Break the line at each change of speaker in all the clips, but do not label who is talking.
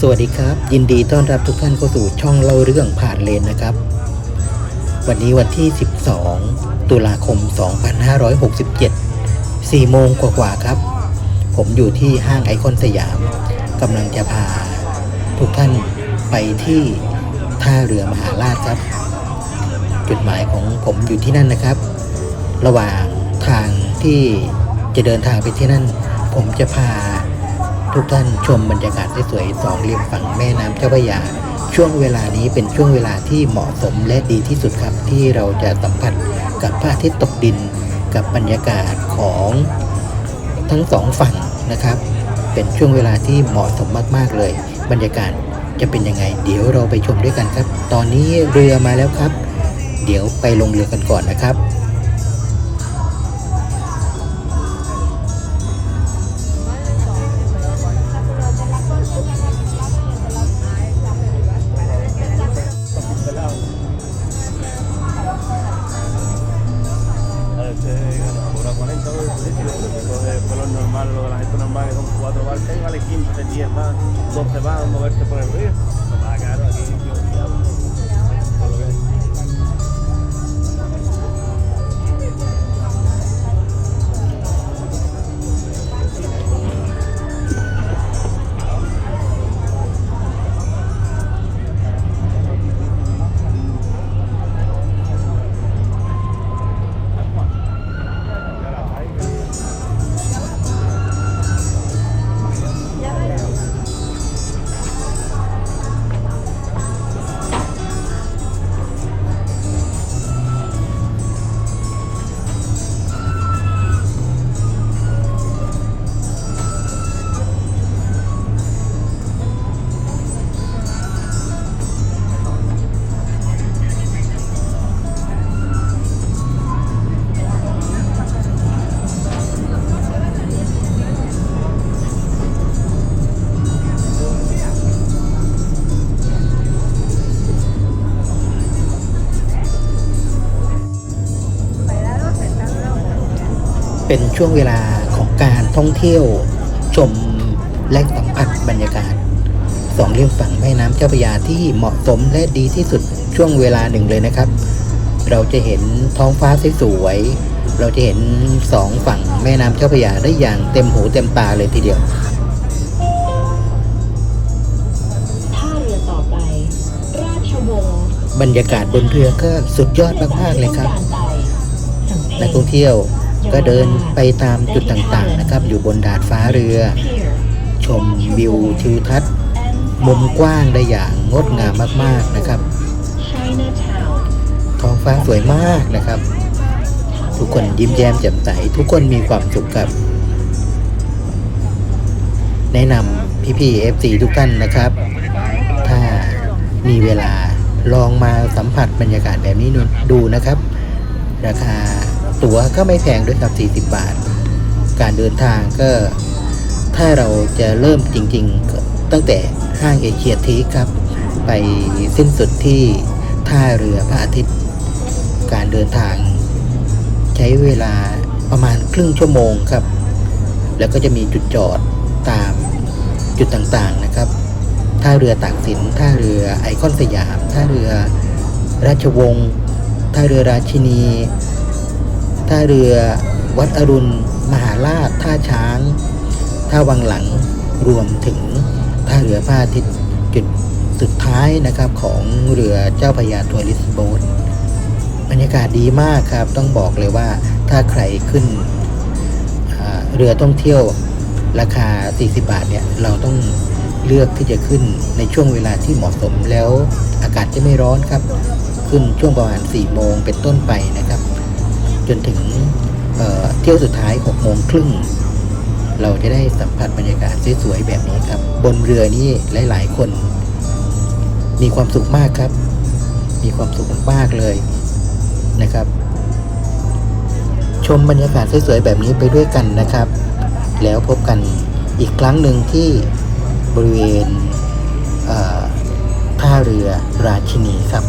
สวัสดีครับ ยินดีต้อนรับทุกท่านเข้าสู่ช่องเล่าเรื่องผ่านเลนนะครับ วันนี้วันที่ 12 ตุลาคม 2567 4โมงกว่าๆครับ ผมอยู่ที่ห้างไอคอนสยามกำลังจะพา ทุกท่านไปที่ท่าเรือมหาราชครับ จุดหมายของผมอยู่ที่นั่นนะครับ ระหว่างทางที่จะเดินทางไปที่นั่น ผมจะพา ทุกท่านชมบรรยากาศสวยๆสองริมฝั่งแม่น้ำเจ้าพระยา ช่วงเวลานี้เป็นช่วงเวลาที่เหมาะสมและดีที่สุดครับที่เราจะสัมผัสกับพระอาทิตย์ตกดิน กับบรรยากาศของทั้งสองฝั่งนะครับ เป็นช่วงเวลาที่เหมาะสมมากๆเลย บรรยากาศจะเป็นยังไง เดี๋ยวเราไปชมด้วยกันครับ ตอนนี้เรือมาแล้วครับ เดี๋ยวไปลงเรือกันก่อนนะครับ เป็นช่วงเวลาของการท่องเที่ยวชมและสัมผัสบรรยากาศสองริมฝั่งแม่น้ำเจ้าพระยาที่เหมาะสมและดีที่สุดช่วงเวลาหนึ่งเลยนะครับ เราจะเห็นท้องฟ้าสวยๆเราจะเห็นสองฝั่งแม่น้ำเจ้าพระยาได้อย่างเต็มหูเต็มตาเลยทีเดียว
ท่าเรือต่อไป ราชวงศ์
บรรยากาศบนเรือก็สุดยอดมากๆเลยครับ
การไป
นักท่องเที่ยว ก็เดินไปตามจุดต่างๆนะครับ อยู่บนดาดฟ้าเรือ ชมวิวทิวทัศน์ มุมกว้างได้อย่างงดงามมากๆนะครับ ท้องฟ้าสวยมากนะครับ ทุกคนยิ้มแย้มแจ่มใสทุกคนมีความสุขครับแนะนำพี่ๆ FC ทุกท่านนะครับ ถ้ามีเวลาลองมาสัมผัสบรรยากาศแบบนี้ดูนะครับ ราคา ตั๋วก็ไม่แพงด้วยครับ40 บาท การเดินทางก็ ถ้าเราจะเริ่มจริงๆ ตั้งแต่ห้างเอเชียทีครับ ไปสิ้นสุดที่ท่าเรือพระอาทิตย์ การเดินทาง ใช้เวลาประมาณครึ่งชั่วโมงครับ แล้วก็จะมีจุดจอดตามจุดต่างๆนะครับท่าเรือตากสินท่าเรือไอคอนสยาม ท่าเรือราชวงศ์ท่าเรือราชินี ท่าเรือวัดอรุณ มหาราช ท่าช้าง ท่าวังหลังรวมถึงท่าเรือพระอาทิตย์จุดสุดท้ายนะครับของเรือเจ้าพยาทัวริสโบ๊ทบรรยากาศดีมากครับ ต้องบอกเลยว่าถ้าใครขึ้นเรือท่องเที่ยวราคา 40 บาทเนี่ยเราต้องเลือกที่จะขึ้นในช่วงเวลาที่เหมาะสมแล้วอากาศจะไม่ร้อนครับ ขึ้นช่วงประมาณ 4 โมงเป็นต้นไปนะครับ จนถึงเเที่ยวสุดท้าย6โมงครึ่งเราจะได้สัมผัสบรรยากาศสวยๆแบบนี้ครับ บนเรือนี่หลาย ๆ คน มีความสุขมากครับ มี
ความสุขมากๆเลยนะครับ ชมบรรยากาศสวยๆแบบนี้ไปด้วยกันนะครับ แล้วพบกันอีกครั้งหนึ่งที่บริเวณเท่าเรือราชินีครับ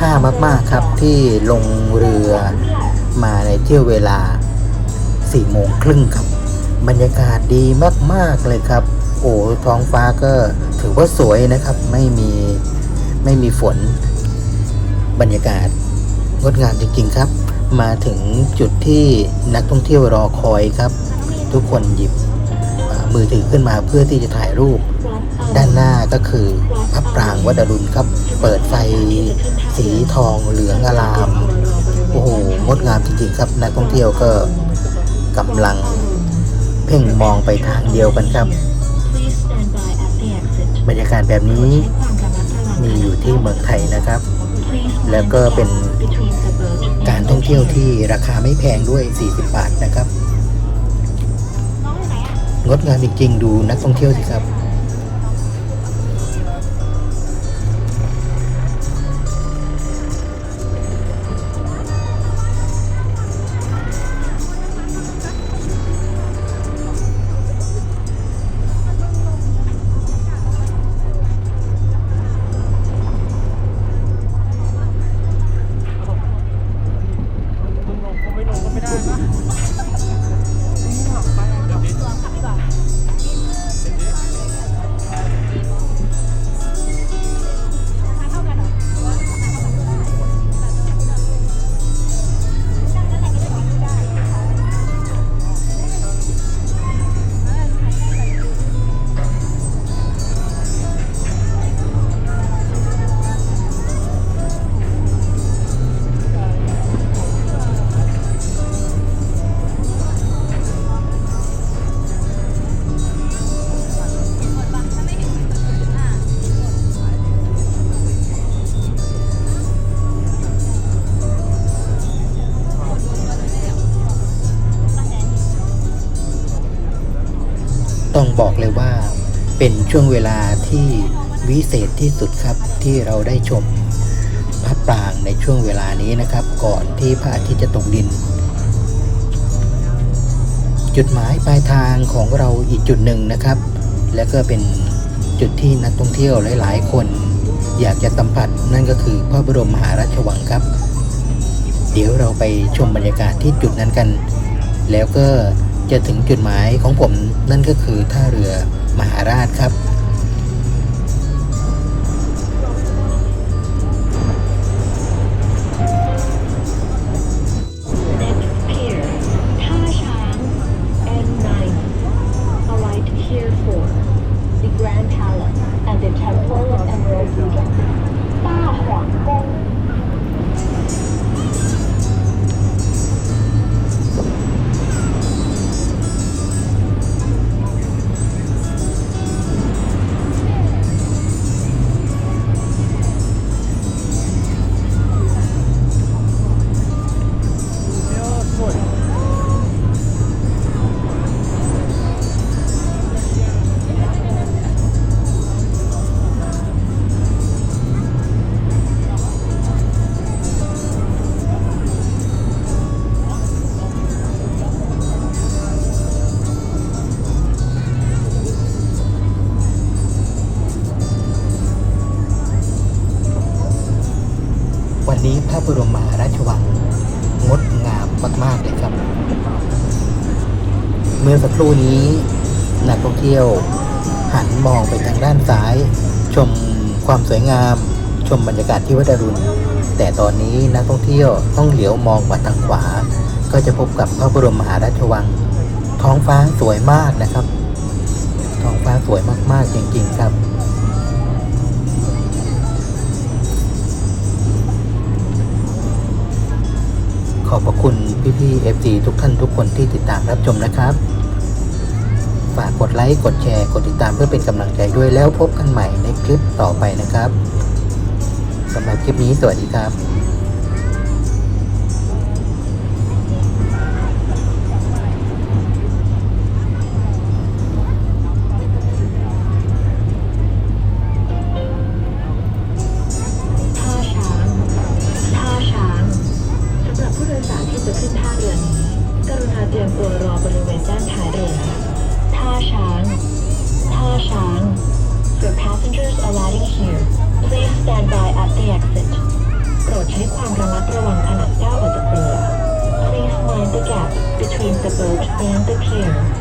ค่ามาก
ๆ ครับที่ลงเรือมาในเที่ยวเวลา4โมงครึ่งครับ บรรยากาศดีมาก ๆ เลยครับ โอ้ท้องฟ้าก็ถือว่าสวยนะครับ ไม่มีไม่มีฝน บรรยากาศงดงามจริง ๆ ครับ มาถึงจุดที่นักท่องเที่ยวรอคอยครับ ทุกคนหยิบมือถือขึ้นมาเพื่อที่จะถ่ายรูป ด้านหน้าก็คือพระปรางวัดรุณครับ เปิดไฟสีทองเหลืองอลาม โอ้โหงดงามจริงๆครับนักท่องเที่ยวก็กำลังเพ่งมองไปทางเดียวกันครับ บรรยากาศแบบนี้มีอยู่ที่เมืองไทยนะครับ แล้วก็เป็นการท่องเที่ยวที่ราคาไม่แพงด้วย 40 บาทนะครับ งดงามจริงๆดูนักท่องเที่ยวสิครับ ช่วงเวลาที่วิเศษที่สุดครับที่เราได้ชมพระปรางในช่วงเวลานี้นะครับ ก่อนที่พระอาทิตย์จะตกดิน จุดหมายปลายทางของเราอีกจุดหนึ่งนะครับ และก็เป็นจุดที่นักท่องเที่ยวหลาย ๆ คน อยากจะสัมผัสนั่นก็คือพระบรมมหาราชวังครับ เดี๋ยวเราไปชมบรรยากาศที่จุดนั้นกัน แล้วก็จะถึงจุดหมายของผมนั่นก็คือท่าเรือ มหาราชครับ
พระบรมมหาราชวังงดงามมากๆเลยครับ
เมื่อสักครู่นี้นักท่องเที่ยวหันมองไปทางด้านซ้าย ชมความสวยงาม ชมบรรยากาศที่วัดอรุณ แต่ตอนนี้นักท่องเที่ยวต้องเหลียวมองมาทางขวา ก็จะพบกับพระบรมมหาราชวัง ท้องฟ้าสวยมากนะครับ ท้องฟ้าสวยมากๆจริงๆครับ ขอบพระคุณพี่ๆ FG ทุกท่านทุกคนที่ติดตามรับชมนะครับ ฝากกดไลค์ กดแชร์ กดติดตามเพื่อเป็นกำลังใจด้วยแล้วพบกันใหม่ในคลิปต่อไปนะครับสำหรับคลิปนี้สวัสดีครับ
gap between the boat and the pier